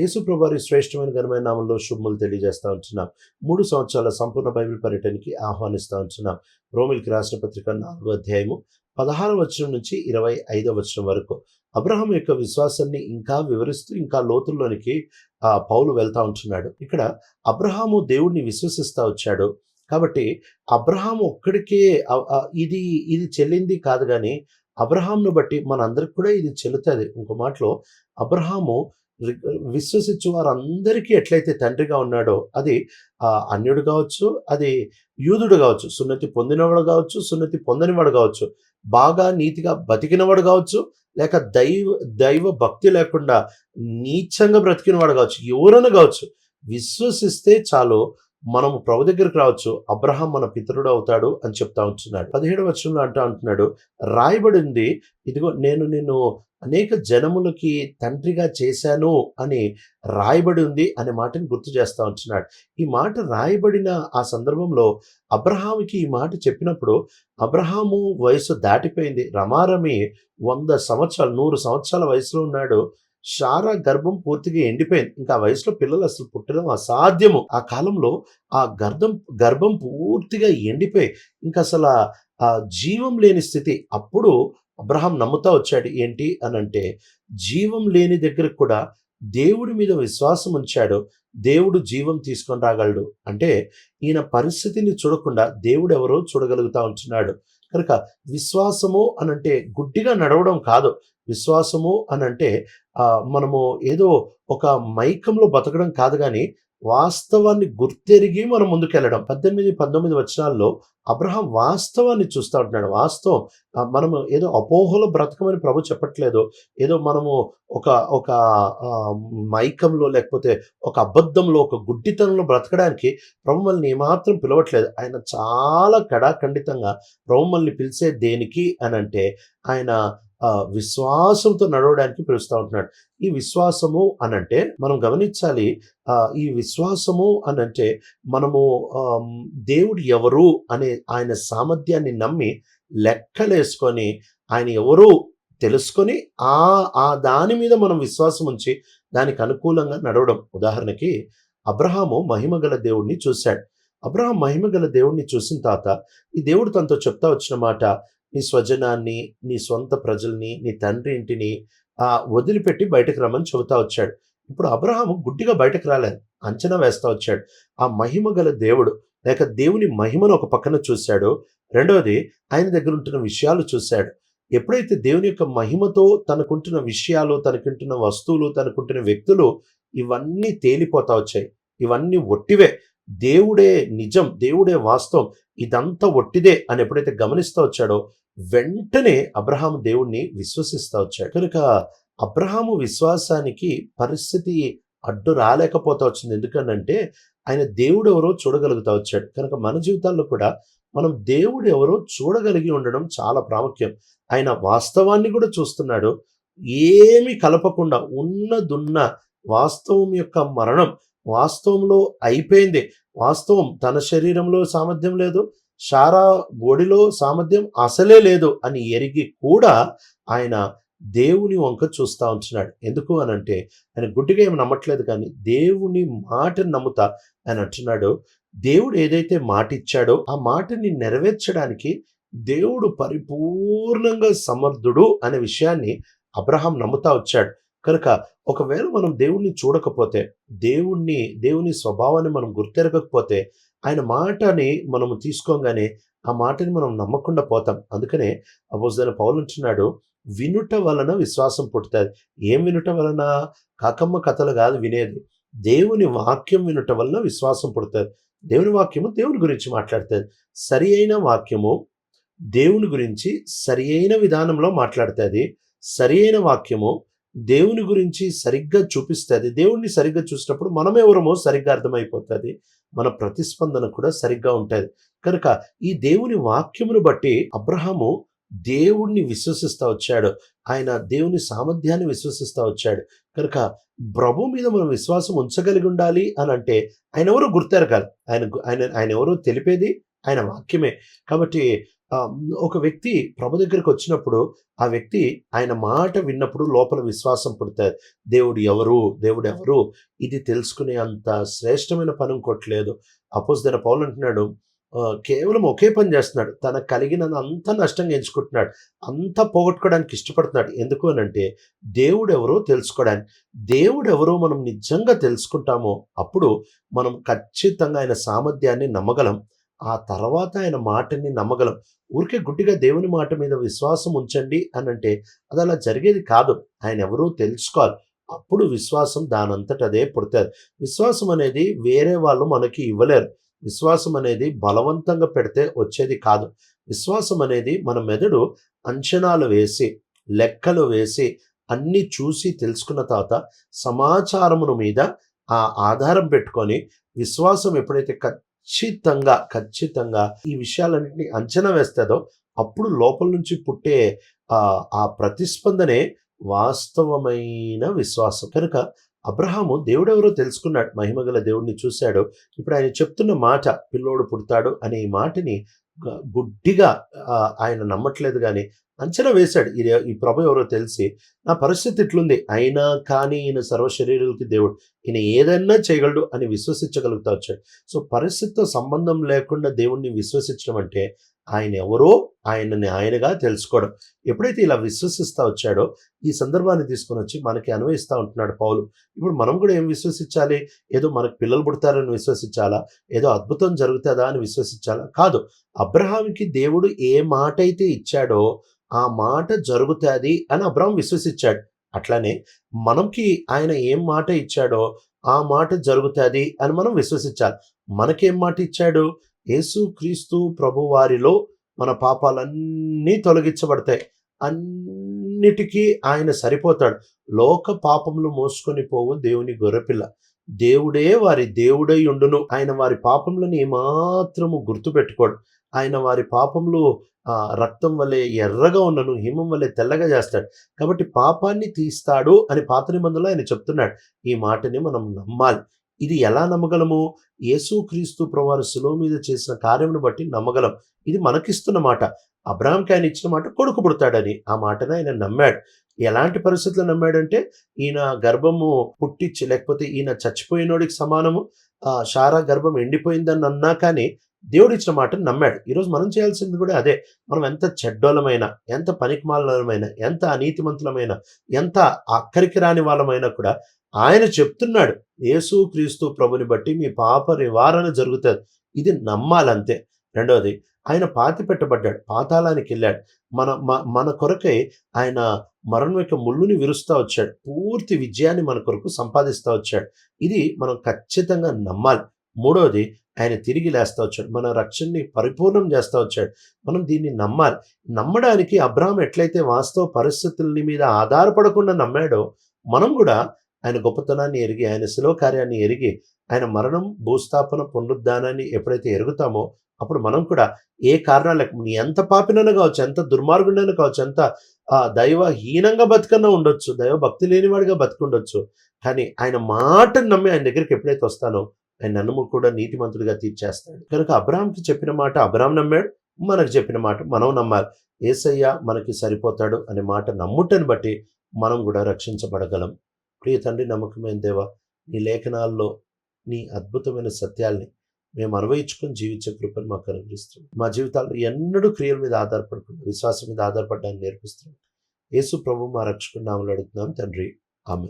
యేసుప్రభారి శ్రేష్టమైన ఘనమైన నామంలో శుభములు తెలియజేస్తా ఉంటున్నాం. మూడు సంవత్సరాల సంపూర్ణ బైబిల్ పర్యటనకి ఆహ్వానిస్తూ ఉంటున్నాం. రోమిల్కి రాసిన పత్రిక నాలుగో అధ్యాయము పదహారు వచనం నుంచి ఇరవై ఐదో వచనం వరకు. అబ్రహం యొక్క విశ్వాసాన్ని ఇంకా వివరిస్తూ ఇంకా లోతుల్లోనికి ఆ పౌలు వెళ్తా ఉంటున్నాడు. ఇక్కడ అబ్రహాము దేవుణ్ణి విశ్వసిస్తూ వచ్చాడు. కాబట్టి అబ్రహాం ఒక్కడికే ఇది ఇది చెల్లింది కాదు కానీ అబ్రహాంను బట్టి మనందరికి కూడా ఇది చెల్లుతుంది. ఇంకో మాటలో అబ్రహాము విశ్వసించు వారందరికీ ఎట్లయితే తండ్రిగా ఉన్నాడో అది అన్యుడు కావచ్చు అది యూదుడు కావచ్చు సున్నతి పొందినవాడు కావచ్చు సున్నతి పొందనివాడు కావచ్చు బాగా నీతిగా బతికినవాడు కావచ్చు లేక దైవ దైవ భక్తి లేకుండా నీచంగా బ్రతికినవాడు కావచ్చు ఎవరైనా కావచ్చు విశ్వసిస్తే చాలు మనము ప్రభు దగ్గరికి రావచ్చు అబ్రహాం మన పితరుడు అవుతాడు అని చెప్తా ఉంటున్నాడు. పదిహేడు వచనంలో అంటా అంటున్నాడు రాయబడింది ఇదిగో నేను నిన్ను అనేక జనములకి తండ్రిగా చేశాను అని రాయబడి ఉంది అనే మాటని గుర్తు చేస్తా ఉంటున్నాడు. ఈ మాట రాయబడిన ఆ సందర్భంలో అబ్రహాముకి ఈ మాట చెప్పినప్పుడు అబ్రహాము వయసు దాటిపోయింది. రమారమి వంద సంవత్సరాలు నూరు సంవత్సరాల వయసులో ఉన్నాడు. షారా గర్భం పూర్తిగా ఎండిపోయింది. ఇంకా ఆ వయసులో పిల్లలు అసలు పుట్టడం అసాధ్యము. ఆ కాలంలో ఆ గర్భం గర్భం పూర్తిగా ఎండిపోయి ఇంకా అసలు ఆ జీవం లేని స్థితి. అప్పుడు అబ్రహాం నమ్ముతా వచ్చాడు. ఏంటి అని అంటే జీవం లేని దగ్గరకు కూడా దేవుడి మీద విశ్వాసం ఉంచాడు. దేవుడు జీవం తీసుకొని రాగలడు. అంటే ఈయన పరిస్థితిని చూడకుండా దేవుడు ఎవరో చూడగలుగుతా ఉంటున్నాడు. కనుక విశ్వాసము అనంటే గుడ్డిగా నడవడం కాదు. విశ్వాసము అనంటే మనము ఏదో ఒక మైకంలో బతకడం కాదు కానీ వాస్తవాన్ని గుర్తెరిగి మనం ముందుకెళ్ళడం. పద్దెనిమిది పంతొమ్మిది వచనాల్లో అబ్రహాం వాస్తవాన్ని చూస్తూ ఉంటున్నాడు. వాస్తవం మనము ఏదో అపోహలో బ్రతకమని ప్రభు చెప్పట్లేదు. ఏదో మనము ఒక ఒక మైకంలో లేకపోతే ఒక అబద్ధంలో ఒక గుడ్డితనంలో బ్రతకడానికి ప్రభు మనల్ని ఏమాత్రం పిలవట్లేదు. ఆయన చాలా కడాఖండితంగా ప్రభు మనల్ని పిలిచే దేనికి అని అంటే ఆయన విశ్వాసంతో నడవడానికి పిలుస్తూ ఉంటున్నాడు. ఈ విశ్వాసము అనంటే మనం గమనించాలి ఈ విశ్వాసము అనంటే మనము దేవుడు ఎవరు అనే ఆయన సామర్థ్యాన్ని నమ్మి లెక్కలేసుకొని ఆయన ఎవరు తెలుసుకొని ఆ ఆ దాని మీద మనం విశ్వాసం ఉంచి దానికి అనుకూలంగా నడవడం. ఉదాహరణకి అబ్రహాము మహిమగల దేవుడిని చూశాడు. అబ్రహాం మహిమగల దేవుడిని చూసిన తర్వాత ఈ దేవుడు తనతో చెప్తా వచ్చిన మాట నీ స్వజనాన్ని నీ సొంత ప్రజల్ని నీ తండ్రి ఇంటిని ఆ వదిలిపెట్టి బయటకు రమ్మని చెబుతా వచ్చాడు. ఇప్పుడు అబ్రహాము గుడ్డిగా బయటకు రాలేదు. అంచనా వేస్తా వచ్చాడు. ఆ మహిమ గల దేవుడు లేక దేవుని మహిమను ఒక పక్కన చూశాడు. రెండవది ఆయన దగ్గర ఉంటున్న విషయాలు చూశాడు. ఎప్పుడైతే దేవుని యొక్క మహిమతో తనకుంటున్న విషయాలు తనకుంటున్న వస్తువులు తనకుంటున్న వ్యక్తులు ఇవన్నీ తేలిపోతా వచ్చాయి. ఇవన్నీ ఒట్టివే. దేవుడే నిజం దేవుడే వాస్తవం ఇదంతా ఒట్టిదే అని ఎప్పుడైతే గమనిస్తూ వచ్చాడో వెంటనే అబ్రహాం దేవుణ్ణి విశ్వసిస్తూ వచ్చాడు. కనుక అబ్రహాము విశ్వాసానికి పరిస్థితి అడ్డు రాలేకపోతా వచ్చింది. ఎందుకనంటే ఆయన దేవుడు ఎవరో చూడగలుగుతా వచ్చాడు. కనుక మన జీవితాల్లో కూడా మనం దేవుడు ఎవరో చూడగలిగి ఉండడం చాలా ప్రాముఖ్యం. ఆయన వాస్తవాన్ని కూడా చూస్తున్నాడు. ఏమి కలపకుండా ఉన్నదున్న వాస్తవం యొక్క మరణం వాస్తవంలో అయిపోయింది. వాస్తవం తన శరీరంలో సామర్థ్యం లేదు షారా బోడిలో సామర్థ్యం అసలే లేదు అని ఎరిగి కూడా ఆయన దేవుని వంక చూస్తా ఉంటున్నాడు. ఎందుకు అని అంటే ఆయన గుడ్డిగా ఏమి నమ్మట్లేదు కానీ దేవుని మాటను నమ్ముతా ఆయన అంటున్నాడు. దేవుడు ఏదైతే మాట ఇచ్చాడో ఆ మాటని నెరవేర్చడానికి దేవుడు పరిపూర్ణంగా సమర్థుడు అనే విషయాన్ని అబ్రహాం నమ్ముతా వచ్చాడు. కనుక ఒకవేళ మనం దేవుణ్ణి చూడకపోతే దేవుణ్ణి దేవుని స్వభావాన్ని మనం గుర్తెరగకపోతే ఆయన మాటని మనము తీసుకోగానే ఆ మాటని మనం నమ్మకుండా పోతాం. అందుకనే అపోజిన పౌలుంటున్నాడు వినుట వలన విశ్వాసం పుట్టుతుంది. ఏం వినుట వలన? కాకమ్మ కథలు కాదు వినేది. దేవుని వాక్యం వినుట వలన విశ్వాసం పుడుతుంది. దేవుని వాక్యము దేవుని గురించి మాట్లాడుతుంది. సరి అయిన వాక్యము దేవుని గురించి సరి అయిన విధానంలో మాట్లాడుతుంది. సరి అయిన వాక్యము దేవుని గురించి సరిగ్గా చూపిస్తుంది. దేవుణ్ణి సరిగ్గా చూసినప్పుడు మనం ఎవరమో సరిగ్గా అర్థమైపోతుంది. మన ప్రతిస్పందన కూడా సరిగ్గా ఉంటుంది. కనుక ఈ దేవుని వాక్యమును బట్టి అబ్రహాము దేవుణ్ణి విశ్వసిస్తూ వచ్చాడు. ఆయన దేవుని సామర్థ్యాన్ని విశ్వసిస్తా వచ్చాడు. కనుక ప్రభు మీద మనం విశ్వాసం ఉంచగలిగి ఉండాలి అని అంటే ఆయన ఎవరో గుర్తెరగాలి ఆయన ఆయన ఆయన ఎవరో తెలిపేది ఆయన వాక్యమే. కాబట్టి ఒక వ్యక్తి ప్రభు దగ్గరికి వచ్చినప్పుడు ఆ వ్యక్తి ఆయన మాట విన్నప్పుడు లోపల విశ్వాసం పుడతారు. దేవుడు ఎవరు? దేవుడు ఎవరు? ఇది తెలుసుకునే అంత శ్రేష్టమైన పని ఇంకోట్లేదు అపోజిదన పౌలు అంటున్నాడు కేవలం ఒకే పని చేస్తున్నాడు. తనకు కలిగిన అంత నష్టంగా ఎంచుకుంటున్నాడు. అంత పోగొట్టుకోవడానికి ఇష్టపడుతున్నాడు. ఎందుకు అని అంటే దేవుడు ఎవరో తెలుసుకోవడానికి. దేవుడు ఎవరో మనం నిజంగా తెలుసుకుంటామో అప్పుడు మనం ఖచ్చితంగా ఆయన సామర్థ్యాన్ని నమ్మగలం. ఆ తర్వాత ఆయన మాటని నమ్మగలం. ఊరికే గుడ్డిగా దేవుని మాట మీద విశ్వాసం ఉంచండి అని అంటే అది అలా జరిగేది కాదు. ఆయన ఎవరూ తెలుసుకోవాలి. అప్పుడు విశ్వాసం దానంతట అదే పుడతారు. విశ్వాసం అనేది వేరే వాళ్ళు మనకి ఇవ్వలేరు. విశ్వాసం అనేది బలవంతంగా పెడితే వచ్చేది కాదు. విశ్వాసం అనేది మన మెదడు అంచనాలు వేసి లెక్కలు వేసి అన్నీ చూసి తెలుసుకున్న తర్వాత సమాచారమును మీద ఆ ఆధారం పెట్టుకొని విశ్వాసం ఎప్పుడైతే ఖచ్చితంగా ఖచ్చితంగా ఈ విషయాలన్నింటినీ అంచనా వేస్తుందో అప్పుడు లోపల నుంచి పుట్టే ఆ ఆ ప్రతిస్పందనే వాస్తవమైన విశ్వాసం. కనుక అబ్రహాము దేవుడెవరో తెలుసుకున్నాడు మహిమగల దేవుడిని చూశాడు. ఇప్పుడు ఆయన చెప్తున్న మాట పిల్లోడు పుడతాడు అనే ఈ మాటని గుడ్డిగా ఆయన నమ్మట్లేదు కానీ అంచనా వేశాడు. ఈ ఈ ప్రభు ఎవరో తెలిసి నా పరిస్థితి ఇట్లుంది. అయినా కానీ ఈయన సర్వశరీరులకి దేవుడు ఈయన ఏదైనా చేయగలడు అని విశ్వసించగలుగుతా వచ్చాడు. సో పరిస్థితితో సంబంధం లేకుండా దేవుణ్ణి విశ్వసించడం అంటే ఆయన ఎవరో ఆయనని ఆయనగా తెలుసుకోవడం. ఎప్పుడైతే ఇలా విశ్వసిస్తా వచ్చాడో ఈ సందర్భాన్ని తీసుకొని వచ్చి మనకి అన్వయిస్తూ ఉంటున్నాడు పౌలు. ఇప్పుడు మనం కూడా ఏం విశ్వసించాలి? ఏదో మనకు పిల్లలు పుడతారని విశ్వసించాలా? ఏదో అద్భుతం జరుగుతుందా అని విశ్వసించాలా? కాదు. అబ్రహాంకి దేవుడు ఏ మాట అయితే ఇచ్చాడో ఆ మాట జరుగుతుంది అని అబ్రాహం విశ్వసించాడు. అట్లానే మనకి ఆయన ఏం మాట ఇచ్చాడో ఆ మాట జరుగుతుంది అని మనం విశ్వసించాలి. మనకేం మాట ఇచ్చాడు? యేసు క్రీస్తు ప్రభు వారిలో మన పాపాలన్నీ తొలగించబడతాయి. అన్నిటికీ ఆయన సరిపోతాడు. లోక పాపములు మోసుకొని పోవు దేవుని గొర్రెపిల్ల. దేవుడే వారి దేవుడై ఉండును. ఆయన వారి పాపములను ఏమాత్రము గుర్తుపెట్టుకోడు. ఆయన వారి పాపములు ఆ, రక్తం వల్లే ఎర్రగా ఉన్నను హిమం వల్లే తెల్లగా చేస్తాడు. కాబట్టి పాపాన్ని తీస్తాడు అని పాత నిబంధనలో ఆయన చెప్తున్నాడు. ఈ మాటని మనం నమ్మాలి. ఇది ఎలా నమ్మగలము? యేసుక్రీస్తు ప్రవారు సులువు మీద చేసిన కార్యమును బట్టి నమ్మగలం. ఇది మనకిస్తున్న మాట. అబ్రాహంకి ఆయన ఇచ్చిన మాట కొడుకు పుడతాడని ఆ మాటను ఆయన నమ్మాడు. ఎలాంటి పరిస్థితుల్లో నమ్మాడంటే ఈయన గర్భము పుట్టించి లేకపోతే ఈయన చచ్చిపోయినోడికి సమానము ఆ షారా గర్భం ఎండిపోయిందని అన్నా కానీ దేవుడు ఇచ్చిన మాటను నమ్మాడు. ఈరోజు మనం చేయాల్సింది కూడా అదే. మనం ఎంత చెడ్డోలమైన ఎంత పనికిమాలమైన ఎంత అనీతిమంతులమైన ఎంత అక్కరికి రాని వాళ్ళమైనా కూడా ఆయన చెప్తున్నాడు. యేసు క్రీస్తు ప్రభుని బట్టి మీ పాప నివారణ జరుగుతుంది. ఇది నమ్మాలంతే. రెండవది ఆయన పాతి పెట్టబడ్డాడు. పాతాళానికి వెళ్ళాడు. మన మన కొరకై ఆయన మరణం యొక్క ముళ్ళుని విరుస్తూ వచ్చాడు. పూర్తి విజయాన్ని మన కొరకు సంపాదిస్తూ వచ్చాడు. ఇది మనం ఖచ్చితంగా నమ్మాలి. మూడవది ఆయన తిరిగి లేస్తా వచ్చాడు. మన రక్షణని పరిపూర్ణం చేస్తా వచ్చాడు. మనం దీన్ని నమ్మాలి. నమ్మడానికి అబ్రాహం ఎట్లయితే వాస్తవ పరిస్థితుల మీద ఆధారపడకుండా నమ్మాడో మనం కూడా ఆయన గొప్పతనాన్ని ఎరిగి ఆయన శిలో కార్యాన్ని ఎరిగి ఆయన మరణం భూస్థాపన పునరుద్ధానాన్ని ఎప్పుడైతే ఎరుగుతామో అప్పుడు మనం కూడా ఏ కారణాలు నీ ఎంత పాపినైనా కావచ్చు ఎంత దుర్మార్గుడైనా కావచ్చు ఎంత ఆ, దైవహీనంగా బతుకన్నా ఉండొచ్చు దైవ భక్తి లేనివాడిగా బతుకుండొచ్చు కానీ ఆయన మాటను నమ్మి ఆయన దగ్గరికి ఎప్పుడైతే వస్తానో ఆయన నన్ను కూడా నీతిమంతుడిగా తీర్చేస్తాడు. కనుక అబ్రామ్కి చెప్పిన మాట అబ్రామ్ నమ్మాడు మనకు చెప్పిన మాట మనం నమ్మాలి. ఏసయ్య మనకి సరిపోతాడు అనే మాట నమ్ముటని బట్టి మనం కూడా రక్షించబడగలం. ప్రియ తండ్రి నమ్మకమైన దేవా నీ లేఖనాల్లో నీ అద్భుతమైన సత్యాల్ని మేము అనుభవించుకొని జీవించే కృపను మాకు అనుగ్రహిస్తున్నాం. మా జీవితాల్లో ఎన్నడూ క్రియల మీద ఆధారపడకుండా విశ్వాసం మీద ఆధారపడడానికి నేర్పిస్తున్నాం. యేసు ప్రభు మా రక్షకుడు నామలు అడుగుతున్నాం. తండ్రి ఆమె